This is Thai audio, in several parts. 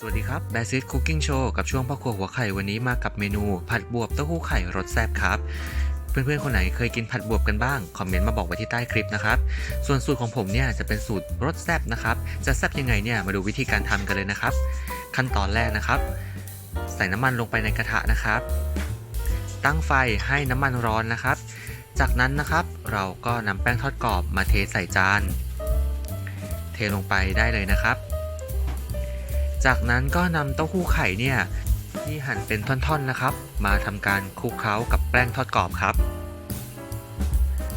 สวัสดีครับ b a s i c Cooking Show กับช่วงพ่อครัวหัวไข่วันนี้มากับเมนู ผัดบวบเต้าหู้ไข่รสแซ่บครับ เพื่อนๆ คนไหนเคยกินผัดบวบกันบ้าง คอมเมนต์มาบอกไว้ที่ใต้คลิปนะครับ ส่วนสูตรของผมเนี่ยจะเป็นสูตรรสแซ่บนะครับ จะแซ่บยังไงเนี่ยมาดูวิธีการทำกันเลยนะครับ ขั้นตอนแรกนะครับ ใส่น้ำมันลงไปในกระทะนะครับ ตั้งไฟให้น้ำมันร้อนนะครับ จากนั้นนะครับเราก็นำแป้งทอดกรอบมาเทใส่จาน เทลงไปได้เลยนะครับ จากนั้นก็นำเต้าหู้ไข่เนี่ยที่หั่นเป็นท่อนๆนะครับ มาทำการคลุกเคล้ากับแป้งทอดกรอบครับ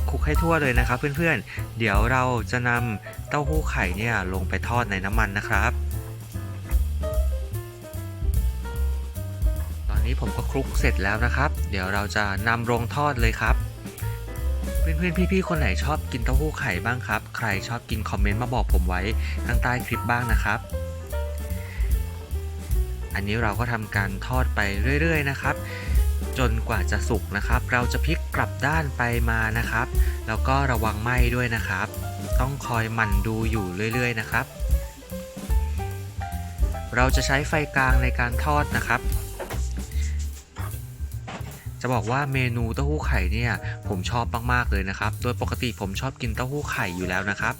คลุกให้ทั่วเลยนะครับเพื่อนๆ เดี๋ยวเราจะนำเต้าหู้ไข่เนี่ยลงไปทอดในน้ำมันนะครับ ตอนนี้ผมก็คลุกเสร็จแล้วนะครับ เดี๋ยวเราจะนำลงทอดเลยครับ เพื่อนๆพี่ๆคนไหนชอบกินเต้าหู้ไข่บ้างครับ ใครชอบกินคอมเมนต์มาบอกผมไว้ข้างใต้คลิปบ้างนะครับ อันนี้เราก็ทำการทอดไปเรื่อย ๆ นะครับ จนกว่าจะสุกนะครับ เราจะพลิกกลับด้านไปมานะครับ แล้วก็ระวังไหม้ด้วยนะครับ ต้องคอยหมั่นดูอยู่เรื่อย ๆ นะครับ เราจะใช้ไฟกลางในการทอดนะครับจะบอกว่าเมนูเต้าหู้ไข่เนี่ยผมชอบมากๆเลยนะครับ โดยปกติผมชอบกินเต้าหู้ไข่อยู่แล้วนะครับ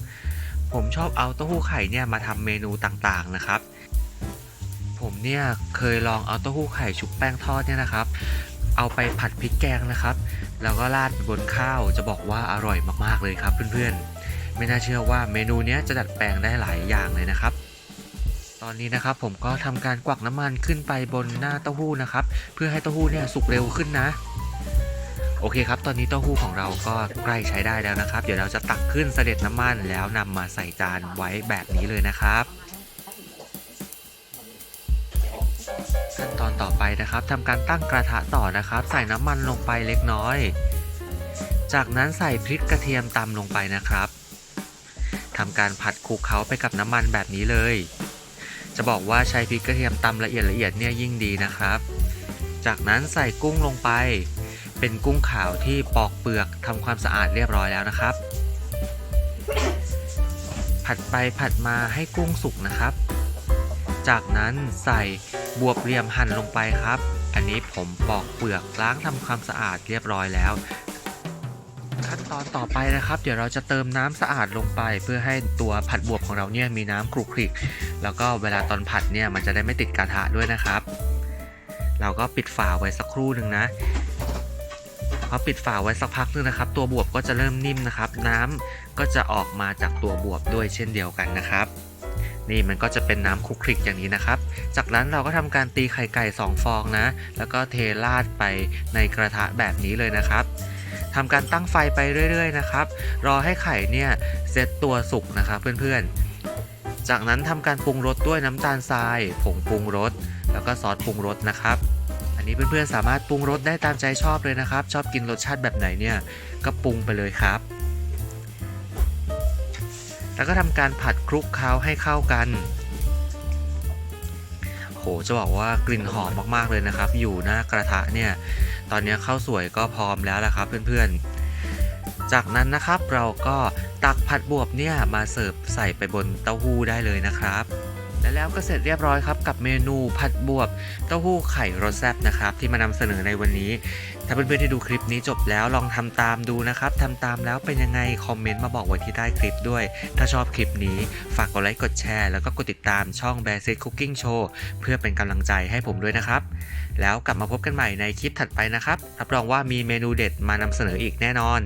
ผมชอบเอาเต้าหู้ไข่เนี่ยมาทำเมนูต่างๆนะครับ ผมเนี่ยเคยลองเอาเต้าหู้ไข่ชุบแป้งทอดเนี่ยนะครับ เอาไปผัดพริกแกงนะครับ แล้วก็ราดบนข้าวจะบอกว่าอร่อยมากๆเลยครับเพื่อนๆ ไม่น่าเชื่อว่าเมนูนี้จะดัดแปลงได้หลายอย่างเลยนะครับตอนนี้นะครับผมก็ทำการกวักน้ำมันขึ้นไปบนหน้าเต้าหู้นะครับ เพื่อให้เต้าหู้เนี่ยสุกเร็วขึ้นนะ โอเคครับ ตอนนี้เต้าหู้ของเราก็ใกล้ใช้ได้แล้วนะครับ เดี๋ยวเราจะตักขึ้นเสด็จน้ำมันแล้วนำมาใส่จานไว้แบบนี้เลยนะครับ ขั้นตอนต่อไปนะครับทำการตั้งกระทะต่อนะครับ ใส่น้ำมันลงไปเล็กน้อย จากนั้นใส่พริกกระเทียมตำลงไปนะครับทำการผัดคลุกเคล้าไปกับน้ำมันแบบนี้เลย จะบอกว่าใช้พริกกระเทียมตำละเอียดละเอียดเนี่ยยิ่งดีนะครับ จากนั้นใส่กุ้งลงไป เป็นกุ้งขาวที่ปอกเปลือกทำความสะอาดเรียบร้อยแล้วนะครับ ผัดไปผัดมาให้กุ้งสุกนะครับ จากนั้นใส่บวบเรียมหั่นลงไปครับ อันนี้ผมปอกเปลือกล้างทำความสะอาดเรียบร้อยแล้ว ขั้นตอนต่อไปนะครับ เดี๋ยวเราจะเติมน้ำสะอาดลงไป เพื่อให้ตัวผัดบวบของเราเนี่ยมีน้ำคลุกคลิก แล้วก็เวลาตอนผัดเนี่ยมันจะได้ไม่ติดกระทะด้วยนะครับ เราก็ปิดฝาไว้สักครู่หนึ่งนะพอปิดฝาไว้สักพักนึงนะครับ ตัวบวบก็จะเริ่มนิ่มนะครับ น้ำก็จะออกมาจากตัวบวบด้วยเช่นเดียวกันนะครับ นี่มันก็จะเป็นน้ำคลุกคลิกอย่างนี้นะครับ จากนั้นเราก็ทำการตีไข่ไก่ 2 ฟองนะ แล้วก็เทราดไปในกระทะแบบนี้เลยนะครับทำการตั้งไฟไปเรื่อย ๆ นะครับ รอให้ไข่เนี่ยเซตตัวสุกนะครับเพื่อนๆ จากนั้นทำการปรุงรสด้วยน้ำตาลทราย ผงปรุงรส แล้วก็ซอสปรุงรสนะครับอันนี้เพื่อนๆสามารถปรุงรสได้ตามใจชอบเลยนะครับ ชอบกินรสชาติแบบไหนเนี่ยก็ปรุงไปเลยครับ แล้วก็ทำการผัดคลุกเคล้าให้เข้ากัน โหจะบอกว่ากลิ่นหอมมากๆเลยนะครับ อยู่หน้ากระทะเนี่ย ตอนนี้ข้าวสวยก็พร้อมแล้วละครับเพื่อนๆ จากนั้นนะครับเราก็ตักผัดบวบเนี่ยมาเสิร์ฟใส่ไปบนเต้าหู้ได้เลยนะครับ และแล้วก็เสร็จเรียบร้อยครับกับเมนูผัดบวบเต้าหู้ไข่รสแซ่บนะครับที่มานำเสนอในวันนี้ ถ้าเพื่อนๆที่ดูคลิปนี้จบแล้วลองทำตามดูนะครับทำตามแล้วเป็นยังไงคอมเมนต์มาบอกไว้ที่ใต้คลิปด้วย ถ้าชอบคลิปนี้ฝากกดไลค์กดแชร์ แล้วก็กดติดตามช่อง b a s i c Cooking Show เพื่อเป็นกำลังใจให้ผมด้วยนะครับ แล้วกลับมาพบกันใหม่ในคลิปถัดไปนะครับรับรองว่ามีเมนูเด็ดมานำเสนออีกแน่นอน